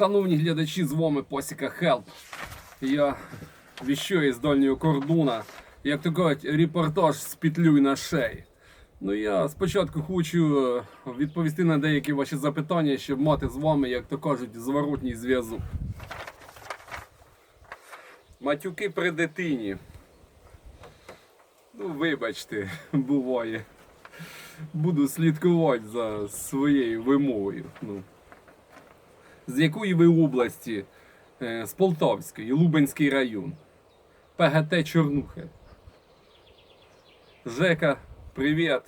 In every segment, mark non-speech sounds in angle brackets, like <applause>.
Шановні глядачі, з вами Посіка Хелп. Я віщую з дальнього кордона, як то кажуть, репортаж з петлюй на шеї. Ну я спочатку хочу е, відповісти на деякі ваші запитання, щоб мати з вами, як то кажуть, зворотній зв'язок. Матюки при дитині. Ну, вибачте, буває. Буду слідкувати за своєю вимовою. Ну. З якої ви області? Е, З Полтавської, Лубенський район. ПГТ Чорнухи. Жека, привіт.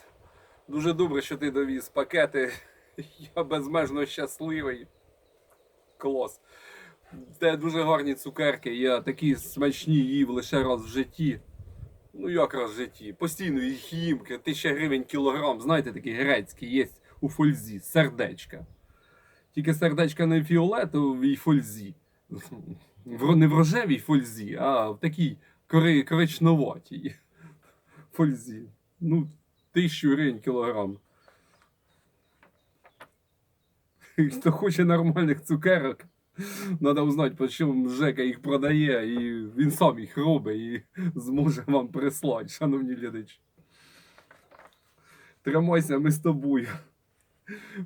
Дуже добре, що ти довіз пакети. <laughs> Я безмежно щасливий. Клас. Те дуже гарні цукерки. Я такі смачні їв лише раз в житті. Ну як раз в житті? Постійно їх їм. Тисяча гривень кілограм. Знаєте, такі грецькі є у фользі, сердечка. Тільки сердечка не фіолетовій фользі. Не в рожевій фользі, а в такій кори- коричневатій фользі. Ну, тисячу гривень кілограм. Хто хоче нормальних цукерок, треба узнати, по чому Жека їх продає, і він сам їх робить і зможе вам прислати, шановні глядачі. Тримайся, ми з тобою.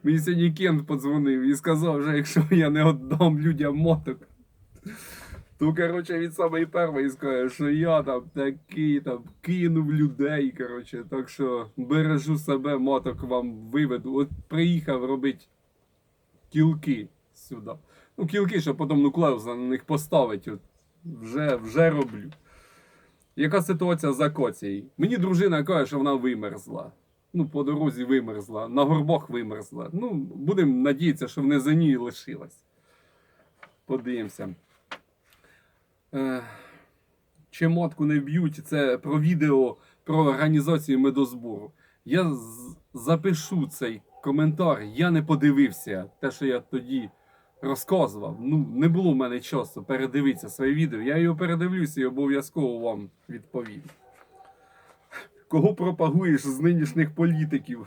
Мені сьогодні Кент подзвонив і сказав, що якщо я не віддам людям моток, то коротше від самої першої скаже, що я там такий там кинув людей. Коротше, так що бережу себе, моток вам виведу. От приїхав робити кілки сюди. Ну, кілки, щоб потім нуклеуса на них поставити. От вже, вже роблю. Яка ситуація за коцією? Мені дружина каже, що вона вимерзла. Ну, по дорозі вимерзла, на горбах вимерзла. Ну, будемо надіятися, що в низині лишилась. Подивимося. Е, чи мотку не б'ють? Це про відео про організацію медозбору. Я запишу цей коментар. Я не подивився те, що я тоді розказував. Ну, не було в мене часу передивитися своє відео. Я його передивлюся і обов'язково вам відповім. Кого пропагуєш з нинішніх політиків?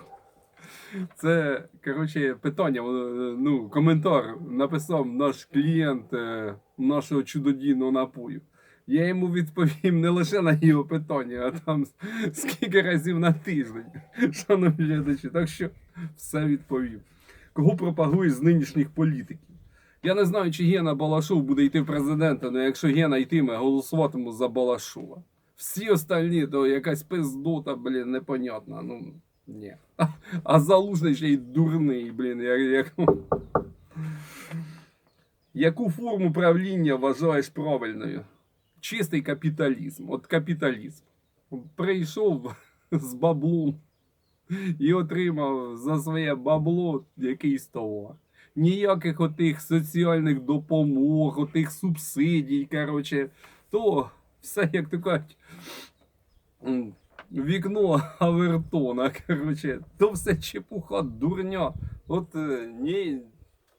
Це, коротше, питання. е, Ну, коментар написав наш клієнт е, нашого чудодійного напою. Я йому відповім не лише на його питання, а там скільки разів на тиждень. Шановні глядачі, так що все відповім. Кого пропагуєш з нинішніх політиків? Я не знаю, чи Гена Балашов буде йти в президента, але якщо Гена йтиме, голосуватиму за Балашова. Всі остальні, то якась пиздота, блін, непонятна. Ну, ні. А, а залужний ще й дурний, блін, як, як... Яку форму правління вважаєш правильною? Чистий капіталізм. От капіталізм. Прийшов з баблом і отримав за своє бабло якийсь товар. Ніяких отих соціальних допомог, отих субсидій, коротше, то все, як то кажуть, вікно <laughs> Авертона, коротше, то все чепуха, дурня. От е, ні,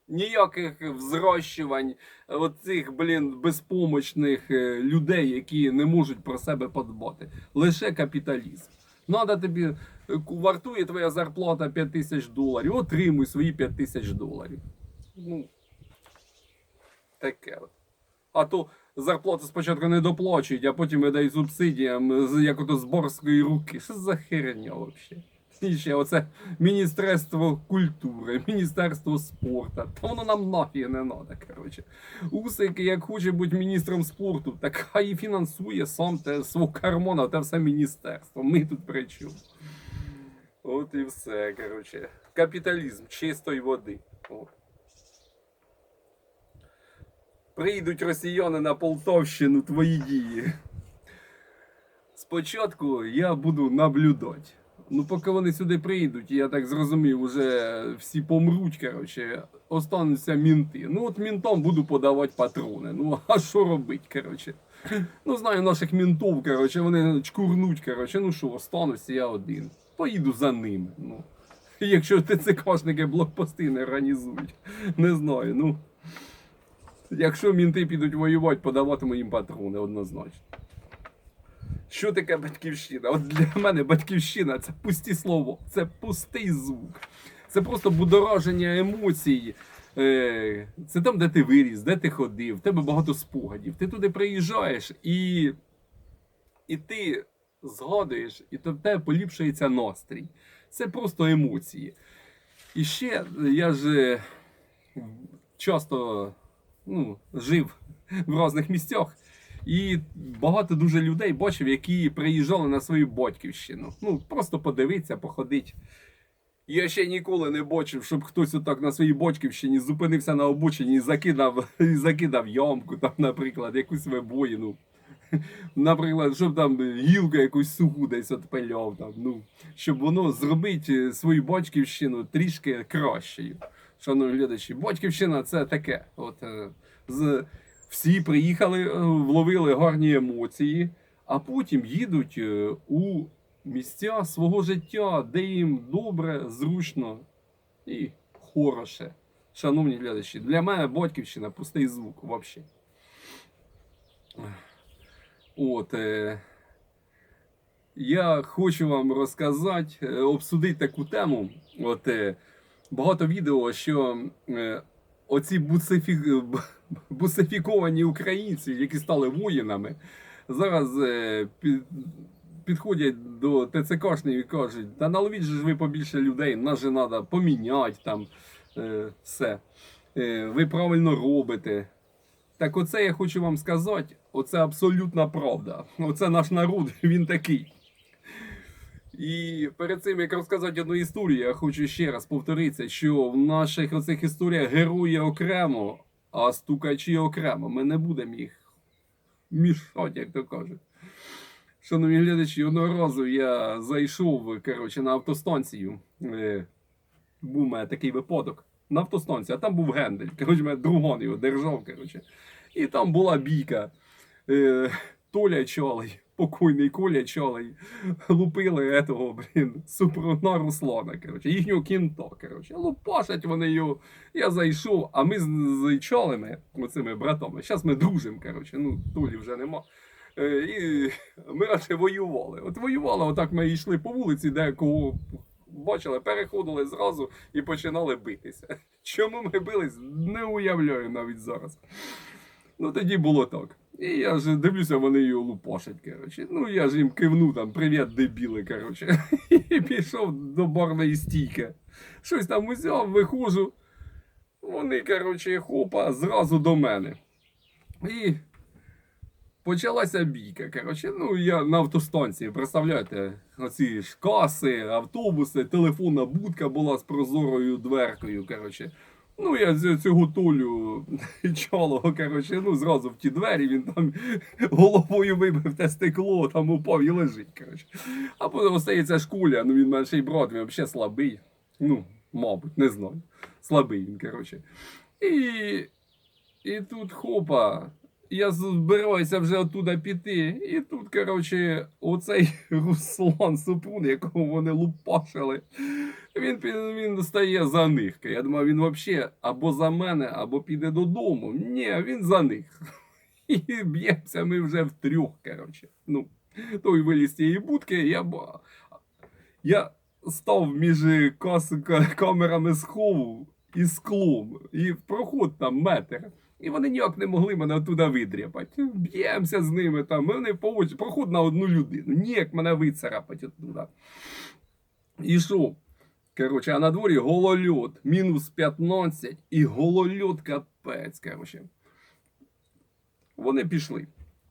ніяких взрощувань оцих, блін, безпомочних е, людей, які не можуть про себе подбати. Лише капіталізм. Надо тобі, е, вартує твоя зарплата 5 тисяч доларів, отримуй свої 5 тисяч доларів. Ну, таке от. А то зарплату спочатку не доплачують, а потім видають субсидіям з як ото борської руки. Що за херня взагалі? І ще оце Міністерство культури, Міністерство спорту. Та воно нам нафіг не треба, коротше. Усик, як хоче бути міністром спорту, так хай і фінансує сам те свого кармона, те все міністерство. Ми тут при чому? От і все, коротше. Капіталізм чистої води. От. Прийдуть росіяни на Полтавщину твої дії. Спочатку я буду наблюдати. Ну, поки вони сюди прийдуть, я так зрозумів, уже всі помруть, коротше, остануться мінти. Ну, от мінтам буду подавати патрони. Ну, а що робить, коротше? Ну, знаю наших мінтов, коротше, вони чкурнуть, коротше, ну що, остануся я один. Поїду за ними. Ну. Якщо ТЦКшники блокпости не організують. Не знаю, ну. Якщо мінти підуть воювати, подаватиму їм патрони однозначно. Що таке батьківщина? От для мене батьківщина це пусті слово, це пустий звук. Це просто будораження емоцій, Е, це там, де ти виріс, де ти ходив, в тебе багато спогадів. Ти туди приїжджаєш і, і ти згадуєш, і то в тебе поліпшується настрій. Це просто емоції. І ще я ж е, часто ну, жив в різних місцях. І багато дуже людей бачив, які приїжджали на свою батьківщину. Ну, просто подивитися, походити. Я ще ніколи не бачив, щоб хтось отак на своїй батьківщині зупинився на обочині і закидав, і закидав ямку, там, наприклад, якусь вибоїну. Наприклад, щоб там гілку якусь суху десь отпиляв, там, ну, щоб воно зробити свою батьківщину трішки кращою. Шановні глядачі, батьківщина це таке. От, е, з, всі приїхали, е, вловили гарні емоції, а потім їдуть е, у місця свого життя, де їм добре, зручно і хороше. Шановні глядачі, для мене батьківщина пустий звук взагалі. От, е, я хочу вам розказати, обсудити таку тему. От, е, багато відео, що е, оці буцифі... б- буцифіковані українці, які стали воїнами, зараз е, під, підходять до ТЦКшників і кажуть, та наловіть ж ви побільше людей, нас же треба поміняти там е, все. Е, ви правильно робите. Так оце я хочу вам сказати, оце абсолютна правда. Оце наш народ, <laughs> він такий. І перед цим, як розказати одну історію, я хочу ще раз повторитися, що в наших оцих історіях герої окремо, а стукачі окремо. Ми не будемо їх мішати, як то кажуть. Шановні глядачі, одного разу я зайшов коротше, на автостанцію. Е, був у мене такий випадок. На автостанції, а там був гендель. Коротше, мене другон його держав. Коротше. І там була бійка. Е, Толя Чолий, покойний Коля Чолий, лупили этого, блін, супруна Руслана, коротше, їхнього кінто, коротше. Лупашать вони його. Я зайшов, а ми з, з Чолими, оцими братами, зараз ми дружимо, коротше, ну, Толі вже нема. Е, І ми радше воювали. От воювали, отак ми йшли по вулиці, де кого бачили, переходили зразу і починали битися. Чому ми бились, не уявляю навіть зараз. Ну тоді було так. І я ж дивлюся, вони його лупашать, коротше. Ну я ж їм кивну там, привіт, дебіли, коротше. <laughs> І пішов до барної стійки. Щось там узяв, виходжу. Вони, коротше, хопа, зразу до мене. І почалася бійка. Коротше, ну я на автостанції, представляєте, оці ж каси, автобуси, телефонна будка була з прозорою дверкою. Коротше. Ну, я цього толю чолого, коротше, ну зразу в ті двері, він там головою вибив те стекло, там упав і лежить. Коротше. А потім остається шкуля, ну він менший брат, він взагалі слабий. Ну, мабуть, не знаю. Слабий він, коротше. І, і тут хопа. Я збираюся вже оттуда піти. І тут, коротше, оцей <laughs> Руслан Супрун, якого вони лупашили, він, він стає за них. Я думаю, він взагалі або за мене, або піде додому. Ні, він за них. <laughs> І б'ємося ми вже втрьох, коротше. Ну, той виліз тієї будки, я, я став між камерами схову і склом, і проход там метр. І вони ніяк не могли мене оттуда видряпати. Б'ємося з ними там. Вони по очі, проход на одну людину. Ніяк мене вицарапати оттуда. Ішов. Коротше, а на дворі голольот, мінус 15 і голольот капець. Коротше. Вони пішли.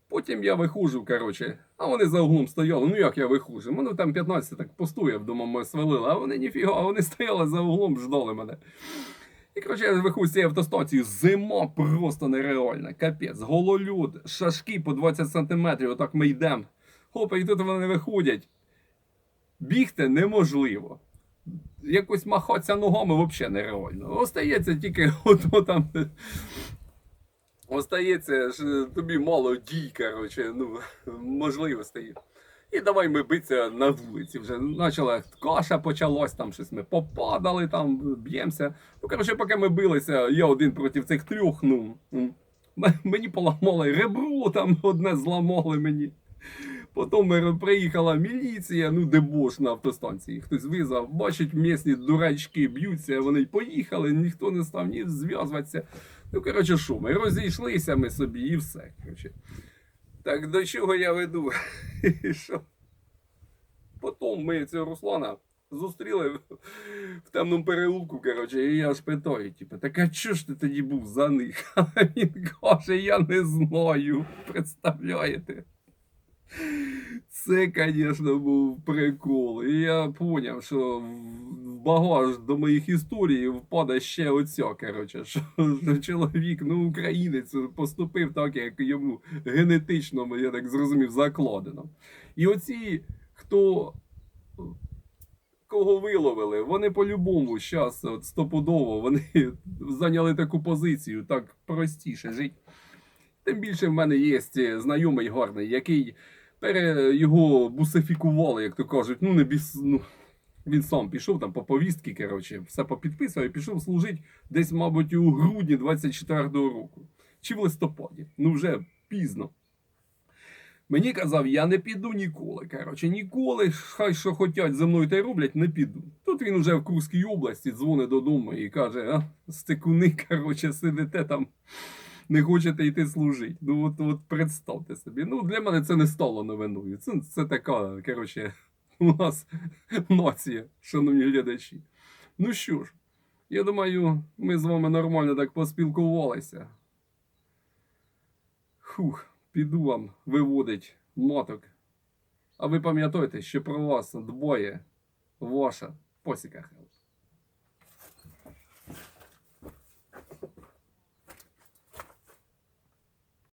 Потім я виходжу, коротше, а вони за углом стояли. Ну як я виходжу? Мене там 15 так постояв, думав, ми свалили, а вони ніфіга, а вони стояли за углом, ждали мене. І коротше, я виходжу з цієї автостанції, зима просто нереальна, капець, гололюд, шашки по 20 сантиметрів, отак ми йдемо. Хопа, і тут вони виходять. Бігти неможливо. Якось махатися ногами взагалі нереально. Остається тільки <laughs> ото там. Остається ж тобі мало дій, коротше, ну, можливостей. І давай ми битися на вулиці. Вже почала каша почалась, там щось ми попадали, там б'ємося. Ну, коротше, поки ми билися, я один проти цих трьох, ну. Мені поламали ребро, там одне зламали мені. Потім приїхала міліція, ну дебош на автостанції. Хтось визвав, бачить, місні дурачки б'ються, вони поїхали, ніхто не став ні зв'язуватися. Ну, коротше, що, ми розійшлися ми собі і все. Коротше. Так до чого я веду? <laughs> Що? Потім ми цього Руслана зустріли в, темному переулку, коротше, і я ж питаю, типу, так а чого ж ти тоді був за них? <laughs> А він каже, я не знаю. Представляєте? Це, звісно, був прикол. І я зрозумів, що в багаж до моїх історій впаде ще оця, коротше, що, що <laughs> чоловік, ну, українець, поступив так, як йому генетично, я так зрозумів, закладено. І оці, хто кого виловили, вони по-любому зараз стопудово вони <laughs> зайняли таку позицію, так простіше жити. Тим більше в мене є знайомий гарний, який пере його бусифікували, як то кажуть. Ну, не біс, ну, він сам пішов там по повістки, коротше, все попідписував і пішов служити десь, мабуть, у грудні 24-го року. Чи в листопаді. Ну, вже пізно. Мені казав, я не піду ніколи. Коротше, ніколи, хай що хотять зі мною й роблять, не піду. Тут він уже в Курській області дзвонить додому і каже: а, стекуни, <laughs> коротше, сидите там, не хочете йти служити. Ну, от, от представте собі. Ну, для мене це не стало новиною. Це, це така, коротше, у нас нація, шановні глядачі. Ну що ж, я думаю, ми з вами нормально так поспілкувалися. Фух, піду вам виводить маток. А ви пам'ятайте, що про вас дбає ваша посіка.